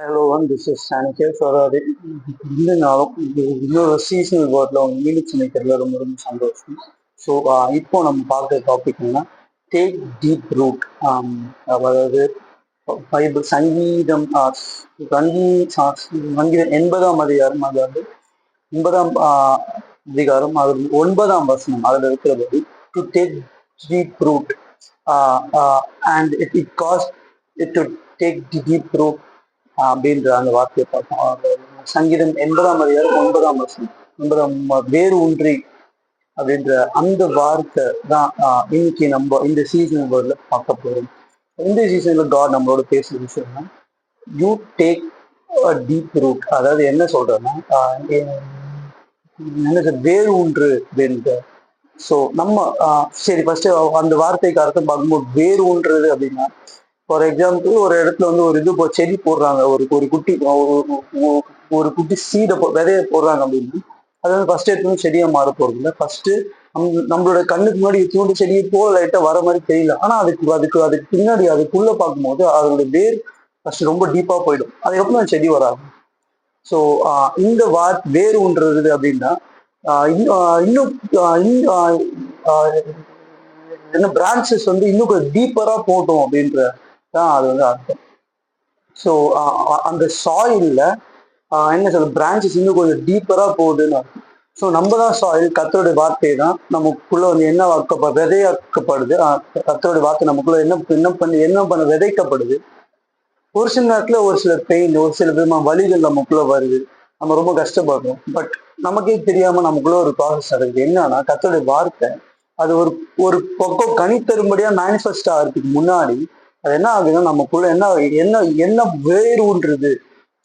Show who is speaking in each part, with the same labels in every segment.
Speaker 1: Hello one this is சானிகே சொல்றாரு இந்த நாளும் இன்னொரு சீசனல் வேர்டில் அவங்க மீனிக்ஸ் நினைக்கிறதுல ரொம்ப ரொம்ப சந்தோஷம். ஸோ uh, இப்போ நம்ம பார்க்குற டாபிக் என்ன டேக் டீப் ரூட் அதாவது பைபிள் சங்கீதம் ஆஹ் சங்கீ சங்கீதம் எண்பதாம் அதிகாரம் அதாவது ஒன்பதாம் uh, அதிகாரம் அது ஒன்பதாம் வசனம் அதில் இருக்கிறபடி to take deep root and it it cast it to take deep root அப்படின்ற அந்த வார்த்தையை பார்த்தோம் சங்கீதம் எண்பதாம் அதிகாரம் ஒன்பதாம் வருஷம் ஒன்பதாம் வேறு ஒன்றி அப்படின்ற அந்த வார்த்தை தான் ஆஹ் இன்னைக்கு நம்ம இந்த சீசன் வேர்ல பார்க்க போறோம். இந்த சீசன்ல காட் நம்மளோட பேசுற விஷயம்னா யூ டேக் டீப் ரூட் அதாவது என்ன சொல்றேன்னா என்ன சொல்றது, வேறு ஒன்று அப்படின்ற ஸோ நம்ம சரி ஃபர்ஸ்ட் அந்த வார்த்தைக்கு அர்த்தம் பார்க்கும்போது வேறு ஒன்றது அப்படின்னா ஃபார் எக்ஸாம்பிள் ஒரு இடத்துல வந்து ஒரு இது போ- செடி போடுறாங்க. ஒரு ஒரு குட்டி ஒரு ஒரு- குட்டி சீடை போ- விதைய போடுறாங்க அப்படின்னா. அது வந்து ஃபர்ஸ்ட் எடுத்து செடியாக மாற போகிறது இல்லை. ஃபர்ஸ்ட் நம்மளோட கண்ணுக்கு முன்னாடி தூண்டு செடியை போல லைட்டாக வர மாதிரி தெரியல. ஆனால் அதுக்கு அதுக்கு அதுக்கு பின்னாடி அதுக்குள்ளே பார்க்கும்போது அதோட வேர் ஃபர்ஸ்ட் ரொம்ப டீப்பாக போயிடும். அதுக்கப்புறம் அந்த செடி வராது. ஸோ இந்த வார் வேர் ஒன்றது அப்படின்னா இன்னும் இன்னும் என்ன பிரான்ச்சஸ் வந்து இன்னும் கொஞ்சம் டீப்பராக போட்டோம் அப்படின்ற தான் அது வந்து அர்த்தம். ஸோ அந்த சாயில்ல என்ன சொல்ற பிரான்ச்சஸ் இன்னும் கொஞ்சம் டீப்பரா போகுதுன்னு அர்த்தம். ஸோ நம்ம தான் சாயில் கத்தருடைய வார்த்தை தான். நமக்குள்ள வந்து என்ன வாக்கப்ப விதையாக்கப்படுது. கத்தருடைய வார்த்தை நமக்குள்ள என்ன என்ன பண்ணி என்ன பண்ண விதைக்கப்படுது. ஒரு சில நேரத்துல ஒரு சில பெயின் ஒரு சில விதமான வலிகள் நமக்குள்ள வருது. நம்ம ரொம்ப கஷ்டப்படுறோம். பட் நமக்கே தெரியாம நமக்குள்ள ஒரு ப்ராசஸ் நடக்குது. என்னன்னா கத்தருடைய வார்த்தை அது ஒரு ஒரு பக்கம் கனி தரும்படியா மேனிஃபெஸ்ட் ஆகிறதுக்கு முன்னாடி அது என்ன ஆகுதுன்னா நமக்குள்ள என்ன என்ன என்ன வேறுன்றது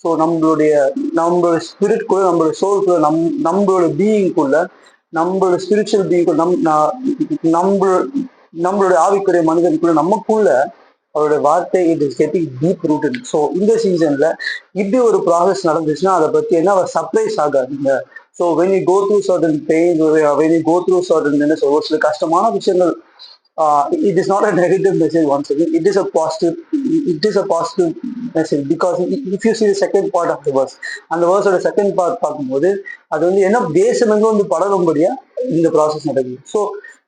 Speaker 1: ஸோ நம்மளுடைய நம்மளோட ஸ்பிரிட்குள்ள நம்மளோட சோல்குள்ள நம் நம்மளோட பீயிங்குள்ள நம்மளோட ஸ்பிரிச்சுவல் பீயிங்குள்ள நம் நம்ம நம்மளுடைய ஆவிக்குரிய மனிதனுக்குள்ள நமக்குள்ள அவருடைய வார்த்தை it is getting deep rooted so இந்த சீசன்ல இப்படி ஒரு ப்ராசஸ் நடந்துச்சுன்னா அதை பத்தி என்ன சர்ப்ரைஸ் ஆகாதுங்க. So when you go through certain pain when you go through certain என்ன சொல்வோம் ஒரு சில கஷ்டமான விஷயங்கள் it is not a negative message once again it is a positive it is a positive message because if you see second part of the verse அந்த வேர்ஸோட second part பார்க்கும்போது அது வந்து என்ன தேசமெங்க வந்து படரும்படியா இந்த ப்ராசஸ் நடக்குது. So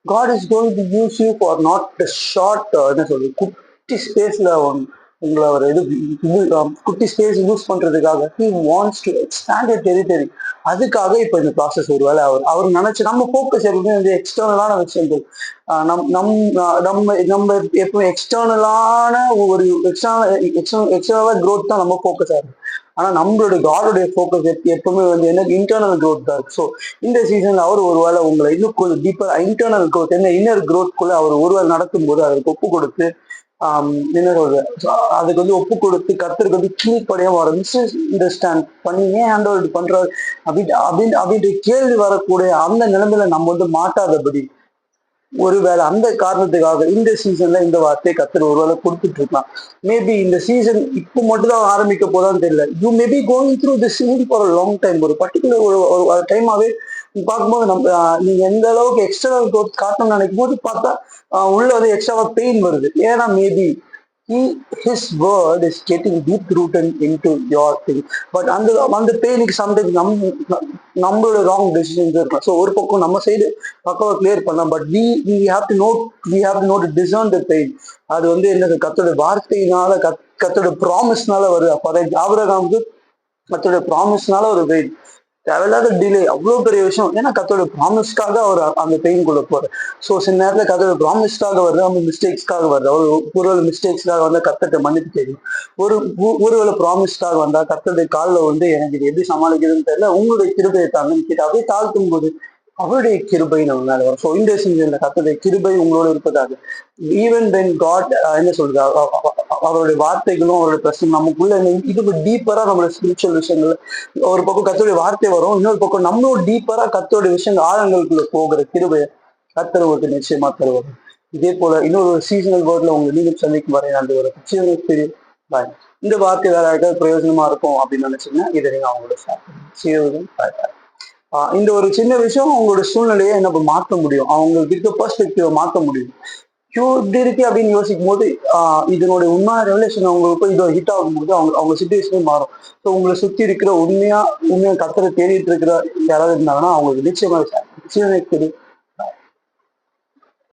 Speaker 1: God is going to use you for not short என்ன சொல்றது குட்டி ஸ்பேஸ்ல உங்களை அவர் இது குட்டி ஸ்பேஸ் யூஸ் பண்றதுக்காக he wants to expand territory அதுக்காக இப்போ இந்த ப்ராசஸ் ஒருவேளை அவர் அவர் நினைச்சு நம்ம ஃபோக்கஸ் எப்பவுமே வந்து எக்ஸ்டர்னலான விஷயங்கள் நம் நம் நம்ம நம்ம எப்பவும் எக்ஸ்டர்னலான ஒரு எக்ஸ்டர்னல் எக்ஸ்டர்னலாக க்ரோத் தான் நம்ம ஃபோக்கஸ் ஆகும் ஆனா நம்மளோட காடோடைய ஃபோக்கஸ் எப்பவுமே வந்து என்ன இன்டர்னல் க்ரோத் தான். இருக்கு ஸோ இந்த சீசன்ல அவர் ஒருவேளை உங்களை இன்னும் கொஞ்சம் டீப்பர் இன்டர்னல் க்ரோத் என்ன இன்னர் க்ரோத்குள்ள அவர் ஒருவேளை நடத்தும் போது அதற்கு ஒப்பு கொடுத்து என்ன சொல்றது அதுக்கு வந்து ஒப்பு கொடுத்து கர்த்தருக்கு வந்து கீழ்ப்படையா வர மிஸ் அண்டர்ஸ்டாண்ட் பண்ணி ஏன் ஹேண்ட் ஓவர் பண்றாரு? அப்படின்னு அப்படின்னு அப்படின்ற கேள்வி வரக்கூடிய அந்த நிலைமையில நம்ம வந்து மாட்டாதபடி ஒருவேளை அந்த காரணத்துக்காக இந்த சீசன்ல இந்த வார்த்தையை கத்தர் ஒருவேளை கொடுத்துட்டு இருக்கலாம் மேபி இந்த சீசன் இப்போ மட்டும் தான் ஆரம்பிக்க போதான்னு தெரியல. You maybe going through the scene for long time ஒரு பர்டிகுலர் ஒரு ஒரு டைமாவே பார்க்கும்போது நம்ம நீங்க எந்த அளவுக்கு எக்ஸ்டர்னல் க்ரோத் காட்டணும்னு நினைக்கும் போது பார்த்தா உள்ள வந்து எக்ஸ்ட்ராவா பெயின் வருது. ஏன்னா maybe he his word is getting deep rooted into your thing but அந்த அந்த பெயினுக்கு சம்டைம்ஸ் நம் நம்மளோட ராங் டெசிஷன்ஸ் இருக்கலாம். ஸோ ஒரு பக்கம் நம்ம சைடு பக்கவா கிளியர் பண்ணலாம் but we we have to note we have to note discern the pain அது வந்து என்ன கத்தோட வார்த்தையினால கத் கத்தோட ப்ராமிஸ்னால வருது. அப்போ ஆபரகாமுக்கு கத்தோட ப்ராமிஸ்னால ஒரு பெயின் தேவையில்லாத டிலே அவ்வளோ பெரிய விஷயம். ஏன்னா கத்தோட ப்ராமிஸ்க்காக அவர் அந்த பெயின்குள்ள போகிறார் ஸோ சில நேரத்தில் கத்தோட ப்ராமிஸ்க்காக வருது அவங்க மிஸ்டேக்ஸ்க்காக வருது அவர் ஒருவேளை மிஸ்டேக்ஸ்க்காக வந்தால் கத்தட்ட மன்னிப்பு தெரியும் ஒரு ஒ- ஒருவேளை ப்ராமிஸ்க்காக வந்தால் கத்தோடைய காலில் வந்து எனக்கு இது எப்படி சமாளிக்கிறதுன்னு தெரியல உங்களுடைய கிருபையை தாங்கன்னு கேட்டு அப்படியே தாழ்த்தும் போது அவருடைய கிருபை நம்ம மேல வரும். ஸோ இந்த சீசன்ல கத்தோடைய கிருபை உங்களோட இருப்பதாக. ஈவன் தென் காட் என்ன சொல்றது அவருடைய வார்த்தைகளும் அவருடைய பிரச்சனை நமக்குள்ள இது டீப்பரா நம்மளோட ஸ்பிரிச்சுவல் விஷயங்கள் ஒரு பக்கம் கத்தோடைய வார்த்தை வரும் இன்னொரு பக்கம் நம்மளும் டீப்பரா கத்தோடைய விஷயங்கள் ஆழங்களுக்குள்ள போகிற கிருபை கத்தர் நிச்சயமா தருவார். இதே போல இன்னொரு சீசனல் வேர்ட்ல உங்களை மீண்டும் சந்திக்கும் வரை நன்றி வரும் தெரியும் பாய் இந்த வார்த்தை வேற யாருக்காவது பிரயோஜனமா இருக்கும் அப்படின்னு நினைச்சீங்கன்னா இதை நீங்க அவங்களோட ஷேர் பண்ணுங்க பாய் பாய் இந்த ஒரு சின்ன விஷயம் அவங்களோட சூழ்நிலையை என்ன மாற்ற முடியும். அவங்களுக்கு இருக்க பெர்ஸ்பெக்டிவை மாற்ற முடியும். ஷோ இப்படி இருக்கு அப்படின்னு யோசிக்கும் போது இதனுடைய உண்மையான ரெவலேஷன் அவங்களுக்கு போய் இது ஹிட் ஆகும்போது அவங்க அவங்க சுச்சுவேஷனே மாறும். ஸோ உங்களை சுற்றி இருக்கிற உண்மையா உண்மையாக கத்தரை தேடிட்டு இருக்கிற யாராவது இருந்தாங்கன்னா அவங்களுக்கு நிச்சயமா நிச்சயமே தெரியும்